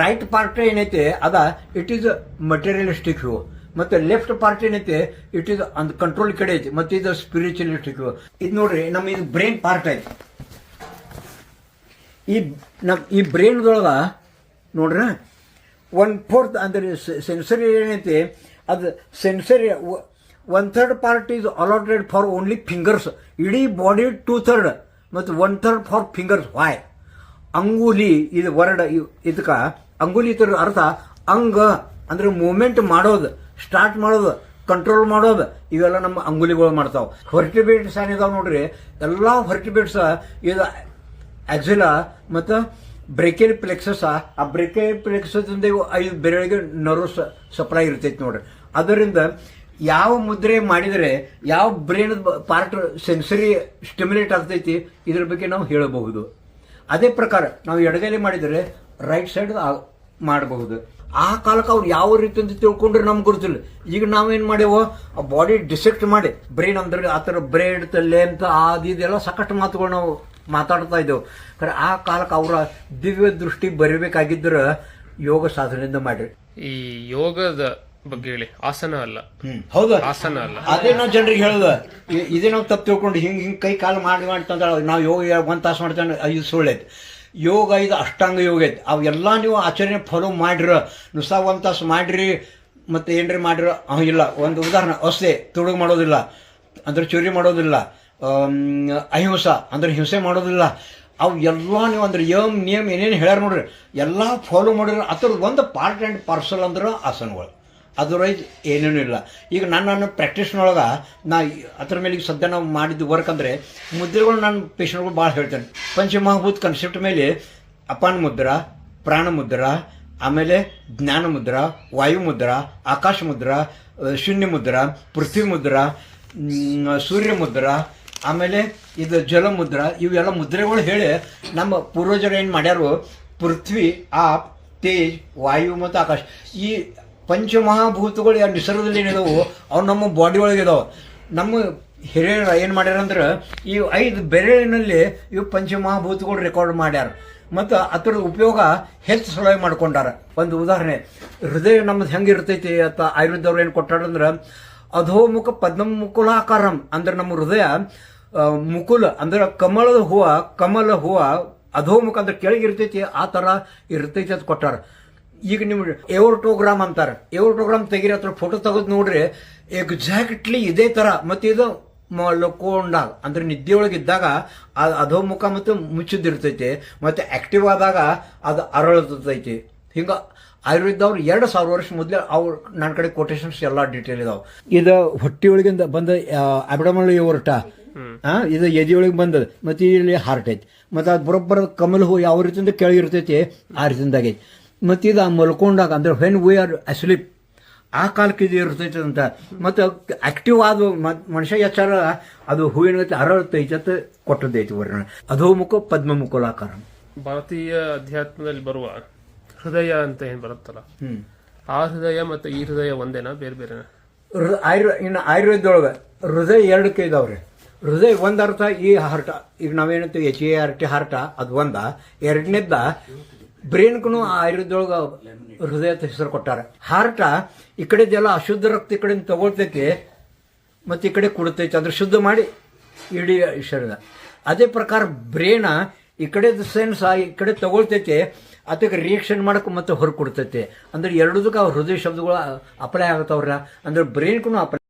Right part ಏನೈತೆ, ಅದ it is materialistic view ಮತ್ತೆ ಲೆಫ್ಟ್ ಪಾರ್ಟ್ ಏನೈತೆ ಇಟ್ ಈಸ್ ಅಂದ್ ಕಂಟ್ರೋಲ್ ಕಡೆ ಐತಿ, ಮತ್ತೆ ಇದು ಸ್ಪಿರಿಚುವಲಿಸ್ಟಿಕ್ ವ್ಯೂ ಇದು ನೋಡ್ರಿ, ನಮ್ಮ ಇದು ಬ್ರೈನ್ ಪಾರ್ಟ್ ಐತಿ. ಈ ನಮ್, ಈ ಬ್ರೈನ್ದೊಳಗ ನೋಡ್ರಿ ಒನ್ ಫೋರ್ತ್ ಅಂದ್ರೆ ಸೆನ್ಸರಿ ಏನೈತಿ, ಅದು sensory one third part is allotted for only fingers ಇಡೀ ಬಾಡಿ ಟೂ ಥರ್ಡ್ ಮತ್ತು one third for fingers why ಅಂಗುಲಿ ಇದು ವರ್ಡ್ ಇದಕ್ಕ ಅಂಗುಲಿ ಇದ್ರ ಅರ್ಥ ಅಂಗ ಅಂದ್ರೆ ಮೂವ್ಮೆಂಟ್ ಮಾಡೋದು ಸ್ಟಾರ್ಟ್ ಮಾಡೋದು ಕಂಟ್ರೋಲ್ ಮಾಡೋದು. ಇವೆಲ್ಲ ನಮ್ಮ ಅಂಗುಲಿಗಳು ಮಾಡ್ತಾವ. ಹೊರ್ಟಿಬೇಟ್ಸ್ ಏನಿದಾವ್ ನೋಡ್ರಿ. ಎಲ್ಲಾ ಹೊರ್ಟಿಬೇಟ್ಸ್ ಇದು ಆಕ್ಸಿಲ ಮತ್ತು ಬ್ರೇಕೇರ್ ಪ್ಲೆಕ್ಸಸ್ ಆ ಬ್ರೇಕೇರ್ ಇವು ಐದು ಬೆರಳಿಗೆ ನರು ಸಪ್ಲೈ ಇರ್ತೈತಿ ನೋಡ್ರಿ. ಅದರಿಂದ ಯಾವ ಮುದ್ರೆ ಮಾಡಿದರೆ ಯಾವ ಬ್ರೈನ್ ಪಾರ್ಟ್ ಸೆನ್ಸರಿ ಸ್ಟಿಮ್ಯುಲೇಟ್ ಆಗ್ತೈತಿ, ಇದ್ರ ಬಗ್ಗೆ ನಾವು ಹೇಳಬಹುದು. ಅದೇ ಪ್ರಕಾರ ನಾವು ಎಡಗೈಲಿ ಮಾಡಿದರೆ ರೈಟ್ ಸೈಡ್ ಮಾಡಬಹುದು. ಆ ಕಾಲಕ್ಕೆ ಅವ್ರು ಯಾವ ರೀತಿ ಅಂತ ತಿಳ್ಕೊಂಡ್ರೆ ನಮ್ಗೆ ಗೊತ್ತಿಲ್ಲ. ಈಗ ನಾವೇನು ಮಾಡೇವೋ ಆ ಬಾಡಿ ಡಿಸೆಕ್ಟ್ ಮಾಡಿ ಬ್ರೈನ್ ಅಂದ್ರೆ ಆ ಥರ ಬ್ರೇಡ್ ಅಂತ ಅದು ಇದೆಲ್ಲ ಸಾಕಷ್ಟು ಮಾತುಗಳು ನಾವು ಮಾತಾಡ್ತಾ ಇದ್ದೆವು. ಖರೆ, ಆ ಕಾಲಕ್ಕೆ ಅವರ ದಿವ್ಯ ದೃಷ್ಟಿ ಬರಬೇಕಾಗಿದ್ರ ಯೋಗ ಸಾಧನೆಯಿಂದ ಮಾಡಿರಿ. ಈ ಯೋಗದ ಬಗ್ಗೆ ಹೇಳಿ. ಆಸನ ಅಲ್ಲ. ಹೌದು. ಆಸನ ಅಲ್ಲ. ಅದೇ ನಾವು ಜನರಿಗೆ ಹೇಳುದು. ಇದೇ ನಾವು ತಪ್ಪು ತಿಳ್ಕೊಂಡು ಹಿಂಗ್ ಹಿಂಗ್ ಕೈ ಕಾಲು ಮಾಡಿ ಮಾಡ್ತಂದ್ರೆ ನಾವು ಯೋಗ ಒಂದ್ ತಾಸು ಮಾಡ್ತೇವೆ ಇದು ಸುಳ್ಳೆ ಯೋಗ ಇದು ಅಷ್ಟಾಂಗ ಯೋಗ ಐತೆ. ಅವೆಲ್ಲ ನೀವು ಆಚರಣೆ ಫಾಲೋ ಮಾಡಿರ ನುಸ ಒಂದ್ ತಾಸು ಮಾಡ್ರಿ ಮತ್ತೆ ಏನ್ರಿ ಮಾಡಿರೋ ಇಲ್ಲ. ಒಂದು ಉದಾಹರಣೆ ಅಷ್ಟೇ ತುಡುಗು ಮಾಡೋದಿಲ್ಲ. ಅಂದ್ರೆ ಚುರಿ ಮಾಡೋದಿಲ್ಲ. ಅಹಿಂಸ ಅಂದ್ರೆ ಹಿಂಸೆ ಮಾಡೋದಿಲ್ಲ. ಅವು ಎಲ್ಲ ನೀವು ಅಂದ್ರೆ ಯಮ್ ನಿಯಮ್ ಏನೇನು ಹೇಳ್ಯಾರ ನೋಡ್ರಿ. ಎಲ್ಲ ಫಾಲೋ ಮಾಡಿದ್ರೆ ಅದ್ರದ್ದು ಒಂದು ಪಾರ್ಟ್ ಆ್ಯಂಡ್ ಪಾರ್ಸಲ್ ಅಂದ್ರೆ ಆಸನಗಳು. ಅದರ್ವೈಸ್ ಏನೇನು ಇಲ್ಲ. ಈಗ ನಾನು ನನ್ನ ಪ್ರಾಕ್ಟೀಸ್ನೊಳಗೆ ನಾ ಅದ್ರ ಮೇಲೆ ಈಗ ಸದ್ಯ ನಾವು ಮಾಡಿದ್ದು ವರ್ಕ್ ಅಂದರೆ ಮುದ್ರೆಗಳು ನಾನು ಪೇಷಂಟ್ಗಳು ಭಾಳ ಹೇಳ್ತೇನೆ. ಪಂಚಮಹಾಭೂತ್ ಕನ್ಸೆಪ್ಟ್ ಮೇಲೆ ಅಪಾನ ಮುದ್ರ, ಪ್ರಾಣ ಮುದ್ರ, ಆಮೇಲೆ ಜ್ಞಾನ ಮುದ್ರ, ವಾಯು ಮುದ್ರ, ಆಕಾಶ ಮುದ್ರ ಶೂನ್ಯ ಮುದ್ರ, ಪೃಥ್ವಿ ಮುದ್ರ ಸೂರ್ಯ ಮುದ್ರ, ಆಮೇಲೆ ಇದು ಜಲ ಮುದ್ರ, ಇವೆಲ್ಲ ಮುದ್ರೆಗಳು ಹೇಳಿ ನಮ್ಮ ಪೂರ್ವಜರು ಏನು ಮಾಡ್ಯಾರು, ಪೃಥ್ವಿ, ಆಪ್, ತೇಜ್, ವಾಯು ಮತ್ತು ಆಕಾಶ. ಈ ಪಂಚಮಹಾಭೂತಗಳು ಯಾವ ನಿಸರ್ಗದಲ್ಲಿ ಏನಿದಾವು ಅವು ನಮ್ಮ ಬಾಡಿ ಒಳಗೆ ಇದಾವೆ. ನಮ್ಮ ಹಿರಿಯರು ಏನು ಮಾಡ್ಯಾರಂದ್ರೆ ಈ ಐದು ಬೆರಳಿನಲ್ಲಿ ಇವು ಪಂಚಮಹಾಭೂತಗಳು ರೆಕಾರ್ಡ್ ಮಾಡ್ಯಾರ. ಮತ್ತು ಅದರ ಉಪಯೋಗ ಹೆಚ್ಚು ಸಲಹೆ ಮಾಡ್ಕೊಂಡಾರ. ಒಂದು ಉದಾಹರಣೆ, ಹೃದಯ ನಮ್ಮದು ಹೆಂಗಿರ್ತೈತಿ ಅಂತ ಆಯುರ್ವೇದವ್ರು ಏನು ಕೊಟ್ಟಾರಂದ್ರೆ ಅಧೋಮುಖ ಪದ್ಮಮುಕುಲಾಕಾರಂ ಅಂದ್ರೆ ನಮ್ಮ ಹೃದಯ ಮುಕುಲ ಅಂದ್ರೆ ಕಮಲದ ಹೂವು, ಕಮಲ ಹೂವು ಅಧೋಮುಖ ಅಂದ್ರೆ ಕೆಳಗಿರ್ತೈತಿ ಆ ಥರ ಇರ್ತೈತಿ ಅಂತ ಕೊಟ್ಟಾರ. ಈಗ ನಿಮ್ಗೆ ಏವರ್ಟೋಗ್ರಾಮ್ ಅಂತಾರೆ. ಏವರ್ಟೋಗ್ರಾಮ್ ತೆಗಿರಿ ಹತ್ರ ಫೋಟೋ ತೆಗೆದು ನೋಡ್ರಿ ಎಕ್ಸಾಕ್ಟ್ಲಿ ಇದೇ ತರ. ಮತ್ತೆ ಇದು ಮಲ್ಕೊಂಡಾಗ ಅಂದ್ರೆ ನಿದ್ದೆಯೊಳಗೆ ಇದ್ದಾಗ ಆ ಅಧೋಮುಖ ಮತ್ತು ಮುಚ್ಚಿದಿರ್ತೈತಿ ಮತ್ತೆ ಆಕ್ಟಿವ್ ಆದಾಗ ಅದು ಅರಳತೈತಿ. ಹಿಂಗ ಆಯುರ್ವೇದವ್ರು ಎರಡು ಸಾವಿರ ವರ್ಷ ಮೊದಲೇ ಅವ್ರು ನನ್ನ ಕಡೆ ಕೊಟೇಶನ್ಸ್ ಎಲ್ಲ ಡೀಟೇಲ್ ಇದಾವೆ. ಇದು ಹೊಟ್ಟಿಯೊಳಗಿಂದ ಬಂದ ಅಬಡಮಲ್ ಹೊರಟ ಇದು ಎದೆಯೊಳಗೆ ಬಂದದ ಮತ್ತೆ ಇಲ್ಲಿ ಹಾರ್ಟ್ ಐತಿ. ಮತ್ತೆ ಅದು ಬರೋಬ್ಬರ ಕಮಲ್ ಹೂ ಯಾವ ರೀತಿಯಿಂದ ಕೆಳಗಿರ್ತೈತಿ ಆ ರೀತಿಯಿಂದ ಆಗೈತಿ ಮತ್ತೆ ಇದು ಮಲ್ಕೊಂಡಾಗ ಅಂದ್ರೆ ವೆನ್ ವಿ ಆರ್ ಅಸ್ಲಿಪ್ ಆ ಕಾಲಕ್ಕೆ ಇದು ಇರ್ತೈತೆ ಅಂತ. ಮತ್ತೆ ಆಕ್ಟಿವ್ ಆದ ಮನುಷ್ಯ ಎಚ್ಚಾರ ಅದು ಹೂವಿನ ಗತಿ ಅರಳತೈತೆ ಅಂತ ಕೊಟ್ಟದ್ದೈತಿ ವರ್ಣ. ಅಧೋಮುಖ ಪದ್ಮಮುಖಲಾಕಾರ ಭಾರತೀಯ ಅಧ್ಯಾತ್ಮದಲ್ಲಿ ಬರುವ ಹೃದಯ ಅಂತ ಏನ್ ಬರುತ್ತಲ್ಲ? ಆ ಹೃದಯ ಮತ್ತೆ ಈ ಹೃದಯ ಒಂದೇನಾ ಬೇರೆ ಬೇರೆ? ಆಯುರ್ವೇದ ಇನ್ನು ಆಯುರ್ವೇದದೊಳಗೆ ಹೃದಯ ಎರಡಕ್ಕೆ ಇದಾವ್ರಿ. ಹೃದಯ ಒಂದರ್ಥ ಅರ್ಥ ಈ ಹಾರ್ಟ ಈಗ ನಾವೇನಂತೀವಿ H A R T heart ಅದು ಒಂದ. ಎರಡನೇದ್ದ ಬ್ರೇನ್ಗೂ ಆಯುರ್ವೇದೊಳಗ ಹೃದಯ ಹೆಸರು ಕೊಟ್ಟಾರ. ಹಾರ್ಟ ಈ ಕಡೆದೆಲ್ಲ ಅಶುದ್ಧ ರಕ್ತ ಈ ಕಡೆ ತಗೊಳ್ತೈತಿ, ಮತ್ತೆ ಈ ಕಡೆ ಕೊಡ್ತೈತಿ. ಅದ್ರ ಶುದ್ಧ ಮಾಡಿ ಇಡೀ ಶರೀರ. ಅದೇ ಪ್ರಕಾರ ಬ್ರೇನ ಈ ಕಡೆ ಸೆನ್ಸ್ ಈ ಕಡೆ ತಗೊಳ್ತೈತಿ, ಅದಕ್ಕೆ ರಿಯಾಕ್ಷನ್ ಮಾಡಕ್ಕೆ ಮತ್ತೆ ಹೊರ ಕೊಡ್ತೈತಿ. ಅಂದ್ರೆ ಎರಡದಕ್ಕೆ ಹೃದಯ ಶಬ್ದಗಳು ಅಪ್ಲೈ ಆಗತ್ತವ್ರ. ಅಂದ್ರೆ ಬ್ರೈನ್ಗೂ ಅಪ್ಲೈ